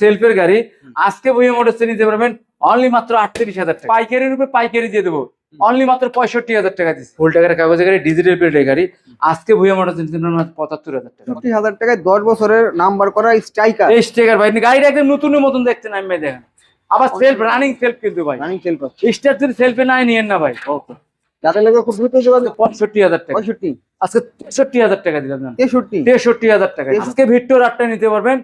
সেলফের গাড়ি আজকে বইয়ে মোটরসে নিতে পারবেন অনলি মাত্র আটত্রিশ হাজার টাকা। পাইকারি রূপে পাইকারি দিয়ে দেবো। অনলি মাত্র পঁয়ষট্টি হাজার টাকা দিচ্ছি। ফুল টাকার কাগজে গাড়ি ডিজিটাল প্লেটের গাড়ি আজকে ভুয়া মোটরসে নিতে পারবেন মাত্র পঁচাত্তর হাজার টাকা। পঁচিশ হাজার টাকায় দশ বছরের নাম্বার করা স্ট্রাইকার এই স্টেকার ভাই গাড়িটা একদম নতুনের মতন দেখছেন আমি দেখেন। আবার সেলফ রানিং সেলফ কিন্তু ভাই। রানিং সেলফ স্টার যদি সেলফে নাই নিয়েন না ভাই। ওকে। যাদের লাগে খুব দ্রুত যোগাযোগ। পঁয়ষট্টি হাজার টাকা। পঁয়ষট্টি। আজকে তেষট্টি হাজার টাকা দিলাম তেষট্টি। তেষট্টি হাজার টাকা। আজকে ভিক্টোর আটটা নিতে পারবেন।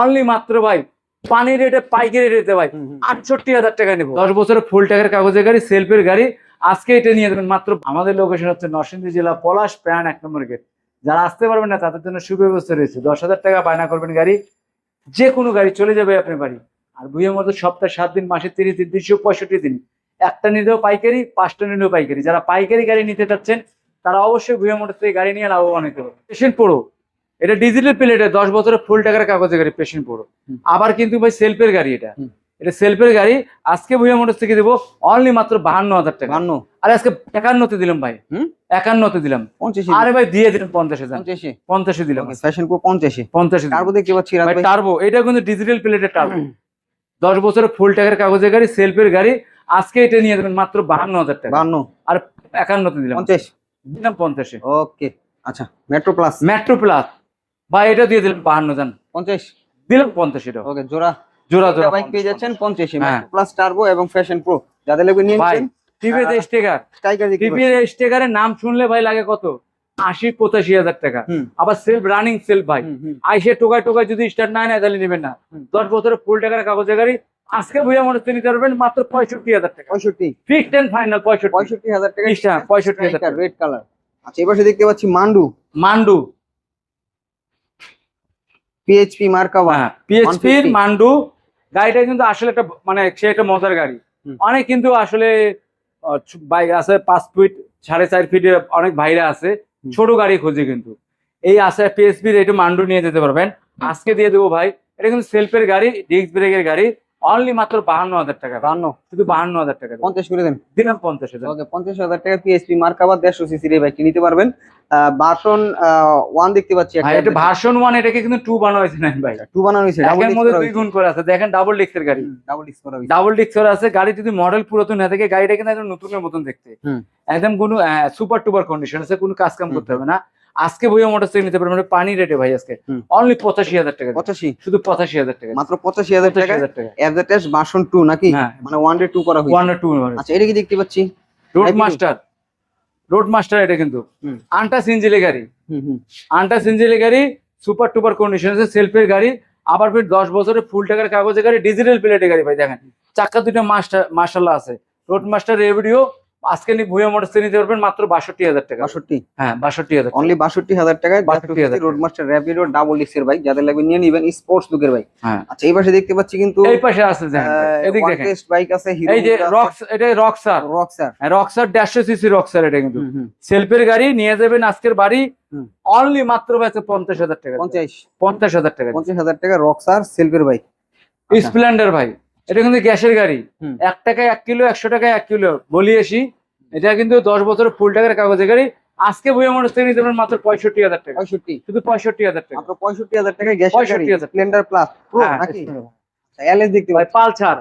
অনলি মাত্র ভাই পানি রেটে পাইকারি রেটে ভাই। আটষট্টি হাজার টাকা নেব। দশ বছরের ফুল টাকার কাগজের গাড়ি সেলফের গাড়ি আজকে এটা নিয়ে যাবেন মাত্র আমাদের লোকেশন হচ্ছে নরসিংদী জেলা পলাশ প্রাণ এক নম্বর গেট যারা আসতে পারবেন না তাদের জন্য সুব্যবস্থা রয়েছে। দশ হাজার টাকা বায়না করবেন গাড়ি যে কোনো গাড়ি চলে যাবে আপনার বাড়ি। আর বুয়ের মতো সপ্তাহে সাত দিন মাসে তিরিশ দিন তিনশো পঁয়ষট্টি দিন। একটা নিলেও পাইকারি পাঁচটা নিলেও পাইকারি। যারা পাইকারি গাড়ি নিতে চাচ্ছেন তারা অবশ্যই ভুয়া মোটর থেকে গাড়ি নিয়ে লাভবান হতে হবে। পেশেন্ট পড়ো। এটা ডিজিটাল প্লেটে দশ বছরের ফুল টাকার কাগজে গাড়ি পেশেন্ট পড়ো আবার কিন্তু ভাই সেলফের গাড়ি এটা। এটা সেলফের গাড়ি আজকে ভুয়া মোটর থেকে দেবো অনলি মাত্র বাহান্ন হাজার টাকা। বান্ন আর আজকে একান্নতে দিলাম ভাই? একান্নতে দিলাম। আরে ভাই দিয়ে দিলাম পঞ্চাশ পঞ্চাশে। দিলাম। ফ্যাশন প্রো পঞ্চাশি। পঞ্চাশে তারপর দেখতে পাচ্ছি টার্বো এটা কিন্তু ডিজিটাল প্লেটের টার্বো দশ বছরের ফুল টাকার কাগজের গাড়ি সেলফের গাড়ি আজকে এটা নিয়ে যাবেন মাত্র বাহান্ন হাজার টাকা। বান্ন আর একান্নতে দিলাম। পঞ্চাশ। দিলাম পঞ্চাশে। ওকে আচ্ছা মেট্রো প্লাস মেট্রো প্লাস বা এটা দিয়ে দিলাম বাহান্ন জান। পঞ্চাশ। দিলাম পঞ্চাশ এটা। ওকে জোড়া। জোড়া জোড়া বাইক পেয়ে যাচ্ছেন পঞ্চাশ। হ্যাঁ। প্লাস টার্বো এবং ফ্যাশন প্রো যাদের লাগবে নিয়ে ভাই স্টেকার টিভির স্টেকারের নাম শুনলে ভাই লাগে কত? আশি পঁচাশি হাজার টাকা। আবার সেলফ রানিং সেলফ ভাই। আইসে টোকায় টোকায় যদি স্টার্ট না নেয় তাহলে নেবেন না। দশ বছরের ফুল টাকার কাগজের গাড়ি। আজকে ভুয়া মনে হচ্ছে নিতে পারবেন মাত্র পঁয়ষট্টি হাজার টাকা। পঁয়ষট্টি। ফিক্সড এন্ড ফাইনাল পঁয়ষট্টি। পঁয়ষট্টি হাজার টাকা পঁয়ষট্টি হাজার টাকা। রেড কালার আচ্ছা এবার দেখতে পাচ্ছি মান্ডু মান্ডু পিএইচপি মার্কা ওয়ান হ্যাঁ পিএইচপির মান্ডু গাড়িটা কিন্তু আসলে একটা মানে সে একটা মজার গাড়ি। অনেক কিন্তু আসলে বাইক আছে পাঁচ ফিট সাড়ে চার ফিট অনেক ভাইরা আছে ছোট গাড়ি খোঁজে কিন্তু। এই আছে পিএসপির এটা মান্ডু নিয়ে যেতে পারবেন। আজকে দিয়ে দেবো ভাই এটা কিন্তু সেলফের গাড়ি ডিস্ক ব্রেকের গাড়ি। অনলি মাত্র বাহান্ন হাজার টাকা বান্ন শুধু বাহান্ন হাজার টাকা পঞ্চাশ করে দেন। দিলাম পঞ্চাশ হাজার। ওকে পঞ্চাশ হাজার টাকা পিএসপি মার্কা বা দেড়শো সিসির এই বাইকটি নিতে পারবেন। বাটন ওয়ান দেখতে পাচ্ছি এটা ভার্সন ওয়ান এটাকে কিন্তু টু বানানো হয়েছে না ভাই। টু বানানো হয়েছে একের মধ্যে দুই গুণ করে আছে। দেখেন ডাবল ডিস্কের গাড়ি। ডাবল ডিস্ক করা হয়েছে। ডাবল ডিস্ক করা আছে গাড়ি যদি মডেল পুরাতন না থাকে গাড়িটা কিন্তু একদম নতুনের মতন দেখতে। একদম কোনো সুপার টুপার কন্ডিশন আছে কোনো কাজ কাম করতে হবে না। আজকে বইয়া মোটর সাইকেল নিতে পারবেন। মানে পানি রেটে ভাই আজকে। অনলি পঁচাশি হাজার টাকা পঁচাশি? শুধু পঁচাশি হাজার টাকা মাত্র পঁচাশি হাজার টাকা। এফজেটেস ভার্সন টু নাকি? হ্যাঁ। মানে ওয়ান ডে টু করা হয়েছে। ওয়ান টু আচ্ছা এটা কি দেখতে পাচ্ছি? রোড মাস্টার রোড মাস্টার এটা কিন্তু। আনটা সিঞ্জিলি গাড়ি। আনটা সিঞ্জিলি গাড়ি সুপার টুপার কন্ডিশন আছে সেলফের গাড়ি। আবার ফির দশ বছরের ফুল টাকার কাগজের গাড়ি ডিজিটাল প্লেটের গাড়ি ভাই দেখেন। চাক্কা দুটো মাস্টার মার্শাল্লাহ আছে। রোড মাস্টার রেভিডিও আজকে নি ভুয়া মোটর সাইকেল নিতে পারবেন মাত্র বাষট্টি হাজার টাকা। বাষট্টি? হ্যাঁ বাষট্টি হাজার অনলি বাষট্টি হাজার টাকায় 62,000 রোড মাস্টার র্যাপিডো ডাবল ডিস্কের বাইক যাদের লাগবে নিয়ে নিবেন স্পোর্টস লুকের বাইক আচ্ছা এই পাশে দেখতে পাচ্ছি কিন্তু এই পাশে আছে এদিক দেখেন। বাইক আছে হিরো এই যে রক্স এটা রক্সার রক্সার রক্সার দেড়শো সিসি রক্সার এটা কিন্তু। সেলফের গাড়ি নিয়ে যাবেন আজকের বাড়ি। অনলি মাত্র বেচে পঞ্চাশ হাজার টাকা। পঞ্চাশ। পঞ্চাশ হাজার টাকা। পঞ্চাশ হাজার টাকা রক্সার সেলফের বাইক। স্প্লেন্ডার ভাই। এটা কিন্তু গ্যাসের গাড়ি। এক টাকায় এক কিলো একশো টাকায় এক কিলো। বলি আসি। এটা কিন্তু দশ বছরের ফুল টাকার কাগজে গাড়ি। আজকে বইয়া মানুষ থেকে নিতে পারেন মাত্র পঁয়ষট্টি হাজার টাকা। পঁয়ষট্টি। শুধু পঁয়ষট্টি হাজার টাকা। মাত্র পঁয়ষট্টি হাজার টাকা। গ্যাস 65,000 স্প্লেন্ডার প্লাস এলএস দেখতে পাচ্ছি। পালসার।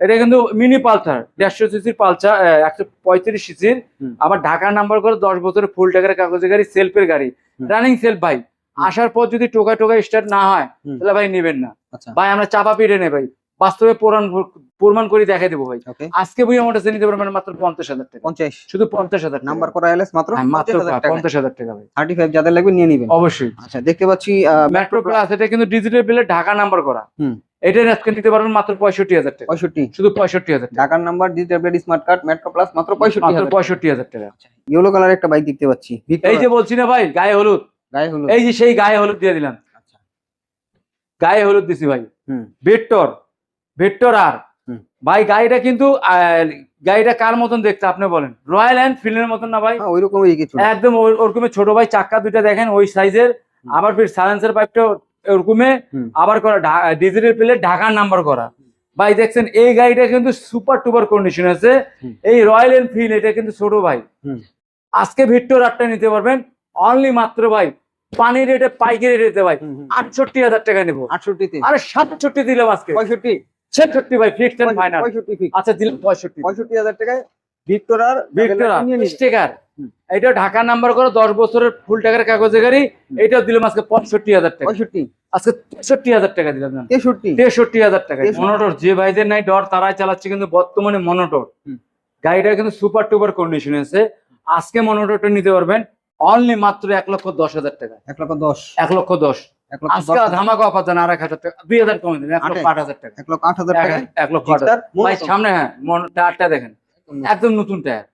এটা কিন্তু মিনি পালসার দেড়শো সিসির পালসার একশো পঁয়ত্রিশ সিসির। আবার ঢাকা নাম্বার করে দশ বছরের ফুল টাকার কাগজে গাড়ি সেলফের গাড়ি। রানিং সেলফ ভাই। আসার পর যদি টোকা টোকা স্টার্ট না হয় তাহলে ভাই নেবেন না। আচ্ছা। ভাই আমরা চাপা পিড়ে নেই ভাই। বাস্তবে প্রমাণ প্রমাণ করে দেখাই দেবো ভাই। আজকে বই আমার নিতে পারবেন মাত্র পঞ্চাশ হাজার টাকা। পঞ্চাশ। শুধু পঞ্চাশ হাজার নাম্বার করা এলএস মাত্র হ্যাঁ, মাত্র পঞ্চাশ হাজার টাকা। ভাই। থার্টি ফাইভ যাদের লাগবে নিয়ে নিবেন। অবশ্যই। আচ্ছা দেখতে পাচ্ছি মেট্রো প্লাস এটা কিন্তু ডিজিটাল বিলে ঢাকা নাম্বার করা। হুম। এটা আজকে নিতে পারবেন মাত্র পঁয়ষট্টি হাজার টাকা। পঁয়ষট্টি। শুধু পঁয়ষট্টি হাজার ঢাকার number digital smart card metro plus মাত্র পঁয়ষট্টি মাত্র পঁয়ষট্টি হাজার টাকা। ইয়েলো কালার একটা বাইক দেখতে পাচ্ছি। এই যে বলছি না ভাই গায়ে হলুদ। গায়ে হলো এই যে সেই গায়ে হলুদ দিয়ে দিলাম। আচ্ছা। গায়ে হলুদ দিছি ভাই। ভেক্টর ভেক্টর আর ভাই গাড়িটা কিন্তু গাড়িটা কার মতন দেখতে আপনি বলেন? রয়্যাল এনফিল্ডের মতন না ভাই? হ্যাঁ, ওইরকমই কিছু একদম ওর- ওরকমের ছোট ভাই চাক্কা দুইটা দেখেন ওই সাইজের। আবার ফির সাইলেন্সার পাইপটা ওরকমে। আবার করা ডিজিটাল প্লেট ঢাকার নাম্বার করা। ভাই দেখছেন এই গাড়িটা কিন্তু সুপার টুপার কন্ডিশন আছে। এই রয়্যাল এনফিল্ড এটা কিন্তু ছোট ভাই। আজকে ভিক্টর আটটা নিতে পারবেন। অনলি মাত্র ভাই পানির রেটে পাইকারি রেটে ভাই। আটষট্টি হাজার টাকা নেব। আটষট্টিতে? আরে সাতষট্টি দিলাম আজকে। পঁয়ষট্টি? ছেষট্টি ভাই ফিক্সড এন্ড ফাইনাল। আচ্ছা দিলাম পঁয়ষট্টি। পঁয়ষট্টি হাজার টাকায় ভিক্টোরার ভিক্টোরা স্টিকার এটা ঢাকা নাম্বার করে দশ বছরের ফুল টাকার কাগজে গাড়ি। এটাও দিলাম আজকে পঁয়ষট্টি হাজার টাকা। পঁয়ষট্টি। আজকে তেষট্টি হাজার টাকা দিলাম। তেষট্টি। তেষট্টি হাজার টাকা। মনোটর যে ভাইদের নাই ডর তারাই চালাচ্ছে কিন্তু বর্তমানে মনোটর। গাড়িটা কিন্তু সুপার টুপার কন্ডিশন আছে। আজকে মনোটরটা নিতে পারবেন অনলি মাত্র এক লক্ষ দশ হাজার টাকা। এক লক্ষ দশ। এক লক্ষ দশ। আজকে ধামাকা অফার দেন আর এক হাজার টাকা। দুই হাজার কমে দেন এক লক্ষ আট হাজার টাকা। এক লক্ষ আট হাজার টাকায় এক- এক লক্ষ আট ভাই সামনে হ্যাঁ টায়ারটা দেখেন। একদম নতুন। টায়ার।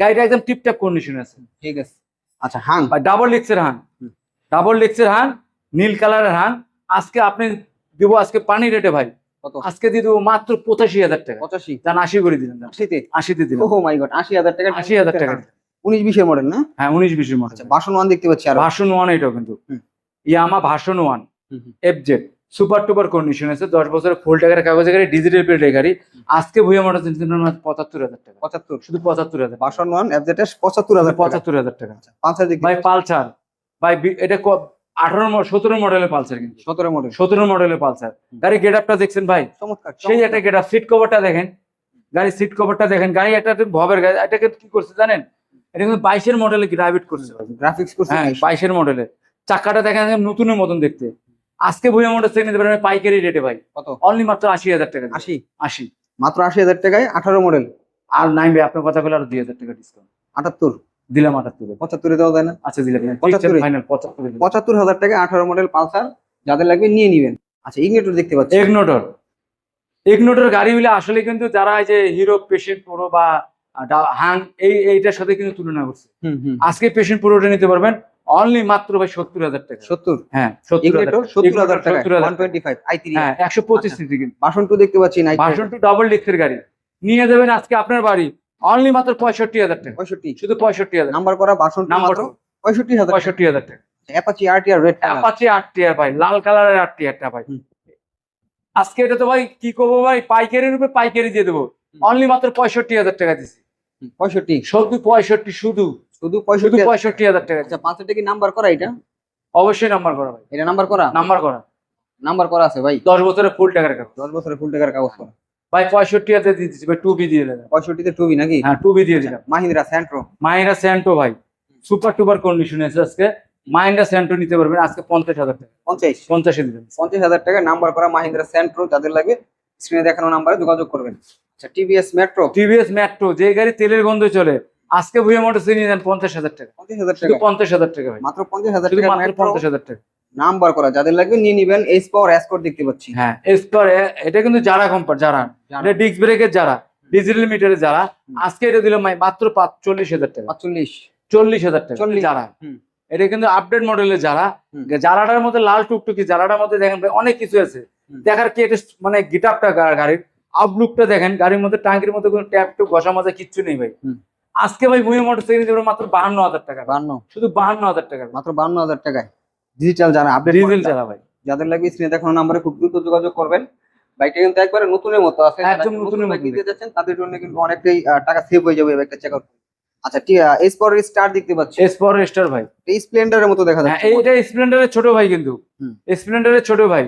গাড়িটা একদম টিপটাপ কন্ডিশন আছে। ঠিক আছে। আচ্ছা ডাবল লিক্সের হান হুম। ডাবল লিক্সের হান নীল কালারের হান আজকে আপনি দিব আজকে পানি রেটে ভাই। আজকে দিয়ে দেবো মাত্র পঁচাশি হাজার টাকা। পঁচাশি? আশি করে দিলেন আশিতে? আশিতে ওহো মাই গড আশি হাজার টাকা আশি হাজার টাকা। উনিশ বিশের মডেল না? হ্যাঁ উনিশ বিশের মডেল আচ্ছা বাসন ওয়ান দেখতে পাচ্ছি আর। ভার্সন ওয়ান এটাও কিন্তু। Yamaha version one FZ super টুপার condition আছে দশ বছরের ফুল টাকার কাগজে গাড়ি ডিজিটাল প্লেটের গাড়ি। আজকে ভুয়া মোটর পঁচাত্তর হাজার টাকা। পঁচাত্তর। শুধু পঁচাত্তর হাজার ভাষণ ওয়ান এফজেড পঁচাত্তর হাজার পঁচাত্তর হাজার টাকা। পাঁচের দিকে। ভাই পালসার। ভাই এটা আঠারো সতেরো মডেলের পালসার কিন্তু। সতেরো মডেল সতেরো মডেলের পালসার। গাড়ি গেট আপটা দেখছেন ভাই? চমৎকার সেই একটা গেট আপ সিট কভারটা দেখেন। গাড়ির সিট কভারটা দেখেন। গাড়ি একটা ভবের গাড়ি। এটাকে কি করছে জানেন? এটা কিন্তু বাইশের মডেলে গ্রাভিট করছে। গ্রাফিক্স করছে হ্যাঁ। বাইশের মডেলে চাকাটা দেখা একদম নতুনের মতন দেখতে। আজকে ভুয়া মোটর থেকে নিতে পারবেন পাইকারি রেটে ভাই। কত? অনলি মাত্র আশি হাজার টাকা আশি? আশি। মাত্র আশি হাজার টাকায় আঠারো মডেল আর নাই ভাই আপনার কথা বলে আরও দুই হাজার টাকা ডিসকাউন্ট আটাত্তর? দিলাম আটাত্তর। পঁচাত্তরে দেওয়া যায় না? আচ্ছা দিলাম। পঁচাত্তরে? ফাইনাল পঁচাত্তর পঁচাত্তর হাজার টাকা আঠারো মডেল পালসার যাদের লাগবে নিয়ে নিবেন। আচ্ছা ইগনেটর দেখতে পাচ্ছি। এগনোটর এগনোটর গাড়ি গুলো আসলে কিন্তু যারা এই যে হিরো পেশেন্ট প্রো বা হাং এই এইটার সাথে কিন্তু তুলনা করছে। আজকে পেশেন্ট প্রোটা নিতে পারবেন অনলি মাত্র ভাই সত্তর হাজার টাকা। সত্তর? হ্যাঁ সত্তর হাজার টাকা। হ্যাঁ একশো পঁচিশ সিসি কিন্তু। বাসন টু দেখতে পাচ্ছি টু ডাবল ডিক্সের গাড়ি। নিয়ে যাবেন আজকে আপনার বাড়ি। অনলি মাত্র পঁয়ষট্টি হাজার টাকা। পঁয়ষট্টি। শুধু পঁয়ষট্টি হাজার। নাম্বার করা বাসন নাম্বার পঁয়ষট্টি হাজার পঁয়ষট্টি হাজার টাকা। Apache R T R red Apache আট টিয়ার ভাই লাল কালারের আট টিয়ারটা ভাই। আজকে এটা তো ভাই কি করব ভাই? পাইকারি রূপে পাইকারি দিয়ে দেবো। অনলি মাত্র পঁয়ষট্টি হাজার টাকা দিচ্ছি পঁয়ষট্টি। শুধু পঁয়ষট্টি শুধু। শুধু শুধু পঁয়ষট্টি হাজার টাকা। আচ্ছা পাঁচটা কি নাম্বার করা এটা? অবশ্যই নাম্বার করা ভাই। এটা নাম্বার করা? নাম্বার করা। নাম্বার করা আছে ভাই। দশ বছরের ফুল টাকার কাগজ। দশ বছরের ফুল টাকার কাগজ করা। ভাই পঁয়ষট্টি হাজার দিয়ে দিচ্ছি ভাই টু বি দিয়ে দেবেন পঁয়ষট্টিতে টুবি নাকি? হ্যাঁ টু বি দিয়ে দিলাম। মাহিন্দ্রা স্যান্ট্রো মাহিন্দ্রা স্যান্টো ভাই। সুপার টুপার কন্ডিশন আছে আজকে। মাহিন্দ্রা স্যান্টো নিতে পারবেন আজকে পঞ্চাশ হাজার টাকা। পঞ্চাশ? পঞ্চাশে দিবেন পঞ্চাশ হাজার টাকা নাম্বার করা মাহিন্দ্রা স্যান্ট্রো যাদের লাগবে স্ক্রিনে দেখানো নাম্বারে যোগাযোগ করবেন। আচ্ছা টিভিএস মেট্রো টিভিএস মেট্রো যে গাড়ি তেলের গন্ধ চলে আজকে ভুয়া মোটরস নিয়ে যান পঞ্চাশ হাজার টাকা। পঞ্চাশ হাজার টাকা। পঞ্চাশ হাজার টাকা মাত্র পঞ্চাশ হাজার টাকা মাত্র পঞ্চাশ হাজার টাকা। নাম্বার করা যাদের লাগবে নিয়ে নিবেন এইচ পাওয়ার অ্যাসকোর দেখতে পাচ্ছি। হ্যাঁ এটা কিন্তু যারা যারা। এটা ডিস্ক ব্রেকের যারা ডিজিটাল যারা। আজকে এটা মাত্র চল্লিশ হাজার টাকা। চল্লিশ হাজার টাকা 40 যারা। এটা কিন্তু আপডেট মডেলের যারা। মধ্যে লাল টুকটুকি যারাটার মধ্যে দেখেন ভাই অনেক কিছু আছে। দেখার কি এটা মানে গিটাপটা গাড়ির আউটলুকটা দেখেন গাড়ির মধ্যে টাঙ্কির মধ্যে কোনো ট্যাপ টুপ ঘষা মাজা কিচ্ছু নেই ভাই। আজকে ভাই ভুঁই মোটর সাইকেল দেবো মাত্র বাহান্ন হাজার টাকা বান্ন শুধু বাহান্ন হাজার টাকা মাত্র বান্ন হাজার টাকায়। ডিজিটাল যারা আপডেট ডিজেল যারা ভাই। যাদের লাগবে স্ক্রিনে দেখানো নাম্বারে খুব দ্রুত যোগাযোগ করবেন। বাইকটা কিন্তু একবারে নতুনের মতো আছে একদম নতুনের মতো। নিতে যাচ্ছেন তাদের জন্য কিন্তু অনেকটাই টাকা সেভ হয়ে যাবে এই বাইকটা চেক আউট আচ্ছা এস পর স্টার দেখতে পাচ্ছি। এসপর স্টার ভাই। এই স্প্লেন্ডারের মতো দেখা হ্যাঁ যাচ্ছে। এইটা স্প্লেন্ডারের ছোট ভাই কিন্তু। স্প্লেন্ডারের ছোট ভাই।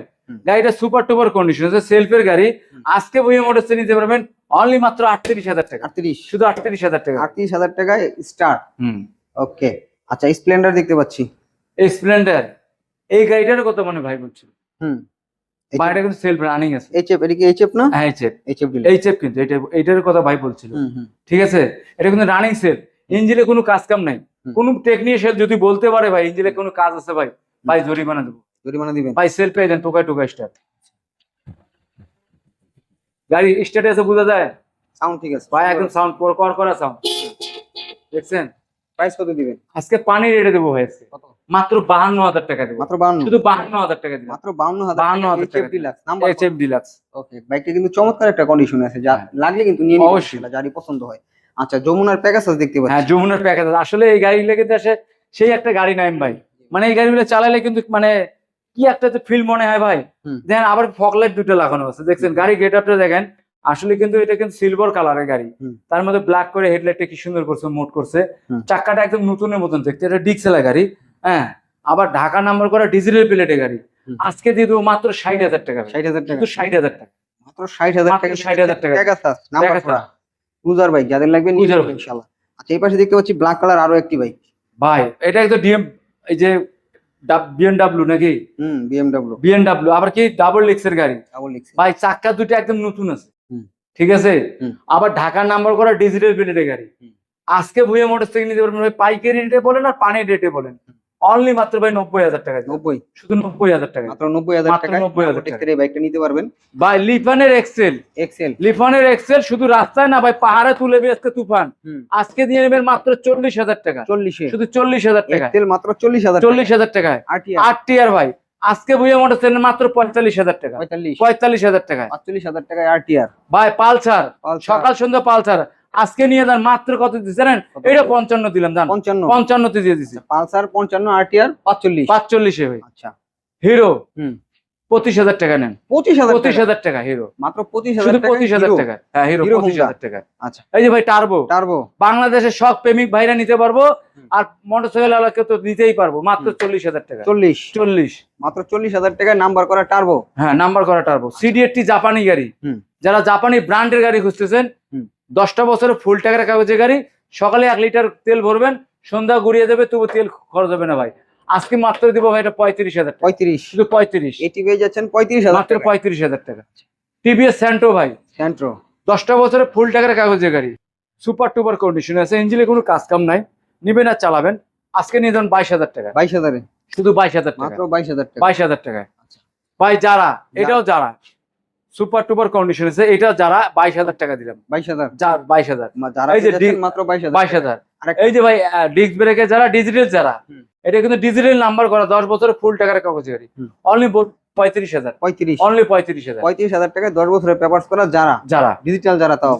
গাড়িটা সুপার টুপার কন্ডিশন আছে সেলফের গাড়ি। আজকে বইয়ে মোটরসে নিতে পারবেন অনলি মাত্র আটত্রিশ হাজার টাকা। আটত্রিশ। শুধু আটত্রিশ হাজার টাকা। আটত্রিশ হাজার টাকায় স্টার হুম। ওকে আচ্ছা স্প্লেন্ডার দেখতে পাচ্ছি। এই স্প্লেন্ডার এই গাড়িটার কথা মনে ভাই বলছিল হুম। গাড়িটা কিন্তু সেলফ রানিং আছে। এইচএফ এটা কি এইচএফ না? হ্যাঁ এইচএফ এইচএফ এইচএফ কিন্তু এটা এইটার কথা ভাই বলছিল। ঠিক আছে? এটা কিন্তু রানিং সেল ইঞ্জিনে কোনো কাজ কাম নাই। কোনো টেকনিশিয়ান যদি বলতে পারে ভাই ইঞ্জিনে কোনো কাজ আছে ভাই ভাই জরিমানা দেবো। জরিমানা দিবেন। ভাই সেল পেয়ে দেন টোকায় টোকায় স্টার্ট গাড়ি স্টার্টে আছে বোঝা যায়? সাউন্ড ঠিক আছে। ভাই একদম সাউন্ড কর করা সাউন্ড দেখছেন? প্রাইস কত দিবেন? আজকে পানি রেটে দেবো ভাই আজকে। কত? মাত্র বাহান্ন হাজার টাকা দেবো। মাত্র বাউন্ন শুধু বাহান্ন হাজার টাকা দেবো মাত্র বাউন্ন হাজার 52,000 টাকা। Deluxe number H F deluxe okay বাইকটা কিন্তু চমৎকার একটা কন্ডিশন আছে। যা হ্যাঁ। লাগলে কিন্তু নিয়ে নিতে অবশ্যই। যারই পছন্দ হয়। আচ্ছা যমুনার প্যাকেজ দেখতে হ্যাঁ যমুনার প্যাকেজ আসলে এই গাড়ি লেগে আসে সেই একটা গাড়ি নাইম ভাই। মানে এই গাড়িগুলো চালালে কিন্তু মানে কি একটা ফিল মনে হয় ভাই। দেখেন আবার ফকলাইট দুটো লাগানো আছে। দেখছেন গাড়ি গেট আপটা দেখেন আসলে কিন্তু এটা কিন্তু সিলভার কালারের গাড়ি। তার মধ্যে ব্ল্যাক করে হেডলাইটটা কি সুন্দর করছে মোট করছে। হুম। চাক্কাটা একদম নতুনের মতন দেখতে এটা ডিক্সেলা গাড়ি হ্যাঁ। আবার ঢাকা নাম্বার করা ডিজিটাল প্লেটে গাড়ি। আজকে দিয়ে দেবো মাত্র ষাট হাজার টাকা ষাট হাজার টাকা। ষাট হাজার টাকা। মাত্র ষাট হাজার টাকা। 60,000 টাকা। Pegasus number Pegasus. করা ক্রুজার বাইক যাদের লাগবে। ইনশাআল্লাহ। আচ্ছা এই পাশে দেখতে পাচ্ছি ব্ল্যাক কালার আরও একটি বাইক ভাই এটা একদম ডিএম এই যে বিএনডাব্লিউ নাকি? হুম বিএমডাব্লিউ বিএমডাব্লিউ আবার কি ডাবল এক্সের গাড়ি? ডাবল এক্স ভাই দুটো একদম নতুন আছে। ঠিক আছে? আবার ঢাকার নাম্বার করা ডিজিটাল প্লেটের গাড়ি। আজকে ভুয়ে মোটর সাইকেল নিতে পারবেন পাইকারি রেটে বলেন আর পানি রেটে বলেন। অনলি মাত্র ভাই নব্বই হাজার টাকা নব্বই? শুধু নব্বই হাজার টাকা। মাত্র নব্বই হাজার টাকা 90,000 টাকা। এই বাইকটা নিতে পারবেন। ভাই লিফানের এক্সেল এক্সেল লিফানের এক্সেল শুধু রাস্তায় না ভাই পাহাড়ে তুলে আজকে তুফান। আজকে দিয়ে নেবেন মাত্র চল্লিশ হাজার টাকা। চল্লিশে। শুধু চল্লিশ হাজার টাকা। এক্সেল মাত্র চল্লিশ হাজার চল্লিশ হাজার টাকায় আট টিয়ার ভাই আজকে ভুয়ে মোটর থেকে মাত্র পঁয়তাল্লিশ হাজার টাকা। পঁয়তাল্লিশ। পঁয়তাল্লিশ হাজার টাকায়। পাঁচচল্লিশ হাজার টাকায় আরটিআর। ভাই পালসার। সকাল সন্ধ্যা পালসার। আজকে নিয়ে যান মাত্র কত দিচ্ছে জানেন? এটা পঞ্চান্ন দিলাম জান। পঞ্চান্ন। পঞ্চান্নতে দিয়ে দিছি। পালসার পঞ্চান্ন আরটিআর পাঁচচল্লিশ। পাঁচচল্লিশে ভাই। আচ্ছা। হিরো পঁচিশ হাজার টাকা নেন। পঁচিশ হাজার পঁচিশ হাজার টাকা হিরো। মাত্র পঁচিশ হাজার পঁচিশ হাজার টাকা। হ্যাঁ হিরো পঁচিশ হাজার টাকা। আচ্ছা। এই যে ভাই টার্বো টার্বো বাংলাদেশের সব প্রেমিক ভাইরা নিতে পারব। আর মোটরসাইকেল আলাকে তো নিতেই পারব মাত্র চল্লিশ হাজার টাকা। চল্লিশ। চল্লিশ। মাত্র চল্লিশ হাজার টাকায় নাম্বার করা টার্বো হ্যাঁ নাম্বার করা টার্বো সিডি একটি জাপানি গাড়ি। যারা জাপানি ব্র্যান্ডের গাড়ি খুঁজতেছেন। দশটা বছরের ফুল টাকার কাগজে গাড়ি সকালে এক লিটার তেল ভরবেন সন্ধ্যা গড়িয়ে দেবে তবু তেল খরচ হবে না ভাই। আজকে মাত্র দিব ভাই এটা পঁয়ত্রিশ হাজার পঁয়ত্রিশ। শুধু পঁয়ত্রিশ। এটি পেয়ে যাচ্ছেন পঁয়ত্রিশ হাজার মাত্র পঁয়ত্রিশ হাজার টাকা। টিভিএস স্যান্টো ভাই। সেন্ট্রো দশটা বছরের ফুল টাকার কাগজে গাড়ি। সুপার টুপার কন্ডিশন আছে ইঞ্জিনে কোনো কাজ কাম নাই। নিবেন আর চালাবেন। আজকে নিয়ে যান বাইশ হাজার টাকা। বাইশ হাজারে। শুধু বাইশ হাজার টাকা। বাইশ হাজার টাকা। বাইশ হাজার টাকায়। আচ্ছা। ভাই যারা। এটাও যারা। সুপার টুপার কন্ডিশন আছে। এটা যারা বাইশ হাজার টাকা দিলাম। বাইশ হাজার? যার বাইশ হাজার। মাত্র বাইশ হাজার এই যে ভাই ডিস্ক ব্রেকে যারা ডিজিটাল যারা এটা কিন্তু ডিজিটাল নাম্বার করা দশ বছরের ফুল টাকার কাগজ গাড়ি। অনলি পঁয়ত্রিশ হাজার। পঁয়ত্রিশ। অনলি পঁয়ত্রিশ হাজার। পঁয়ত্রিশ হাজার টাকায় দশ বছরের পেপার করা যারা। যারা। ডিজিটাল যারা তাও।